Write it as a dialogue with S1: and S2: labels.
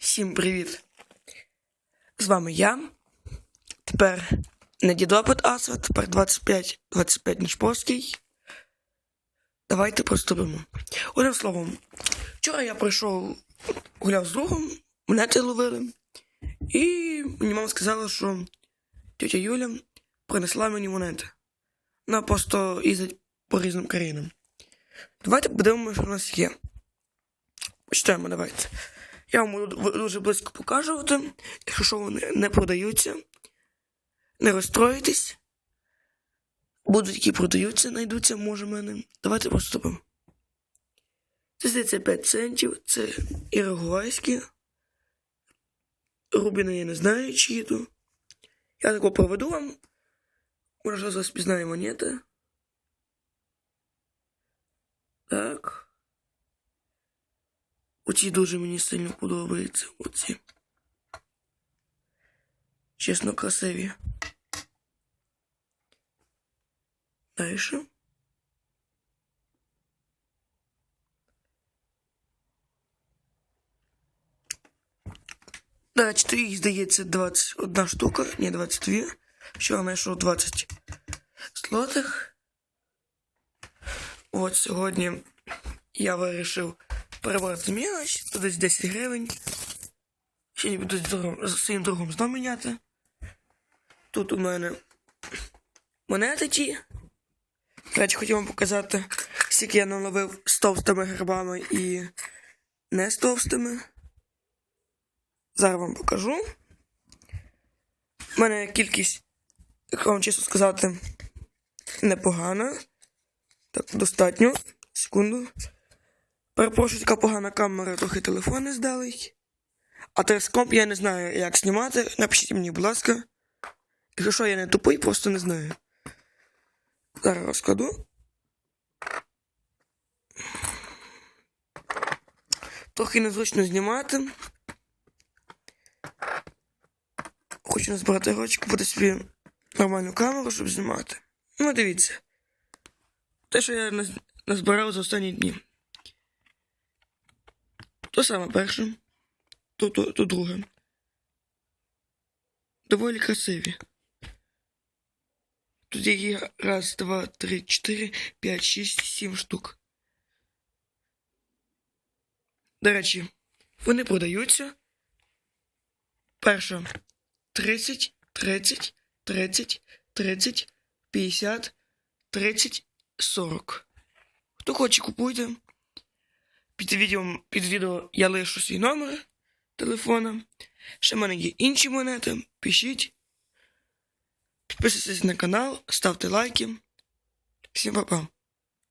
S1: Всім привіт! З вами я. Тепер не дідопит Аса, тепер 25, 25 Нічпорський. Давайте приступимо. Одним словом, вчора я прийшов, гуляв з другом, монети ловили, і мені мама сказала, що тетя Юля принесла мені монети. Вона просто їздить по різним країнам. Давайте подивимося, що у нас є. Почнемо, давайте. Я вам дуже близько показувати, якщо що вони не продаються. Не розстроїтесь. Будуть, які продаються, знайдуться, може, в мене. Давайте поступимо. Це здається 5 центів, це ірогвайські. Рубіни я не знаю, чиї то. Я тако проведу вам. Може, зараз пізнаю монети. Так. Оці дуже мені сильно подобаються. Оці. Чесно, красиві. Дальше. Да, 4 їх здається 21 штука, ні, 22. Що я знайшов 20 злотих. От сьогодні я вирішив Перебрати мілоч, то десь 10 гривень. Ще буду з, своїм другом знов міняти. Тут у мене монети. До речі, хотів вам показати, скільки я наловив з товстими грибами і не з товстими. Зараз вам покажу. У мене кількість, як вам чесно сказати, непогана. Так, достатньо. Секунду. Перепрошую, така погана камера, трохи телефон не здалий. А телескоп я не знаю, як знімати. Напишіть мені, будь ласка. Якщо що, я не тупий, просто не знаю. Зараз розкладу. Трохи незручно знімати. Хочу назбирати гроші, купити собі нормальну камеру, щоб знімати. Ну, дивіться. Те, що я назбирав за останні дні. То саме перше, то, то, то друге. Доволі красиві. Тут є раз, два, три, чотири, п'ять, шість, сім штук. До речі, вони продаються. Перша 30, 30, 30, 30, 50, 30, 40. Хто хоче, купуйте. Під відео, під відео я лишу свій номер телефона. Ще в мене є інші монети. Пишіть. Підписуйтесь на канал, ставте лайки. Всім па-па.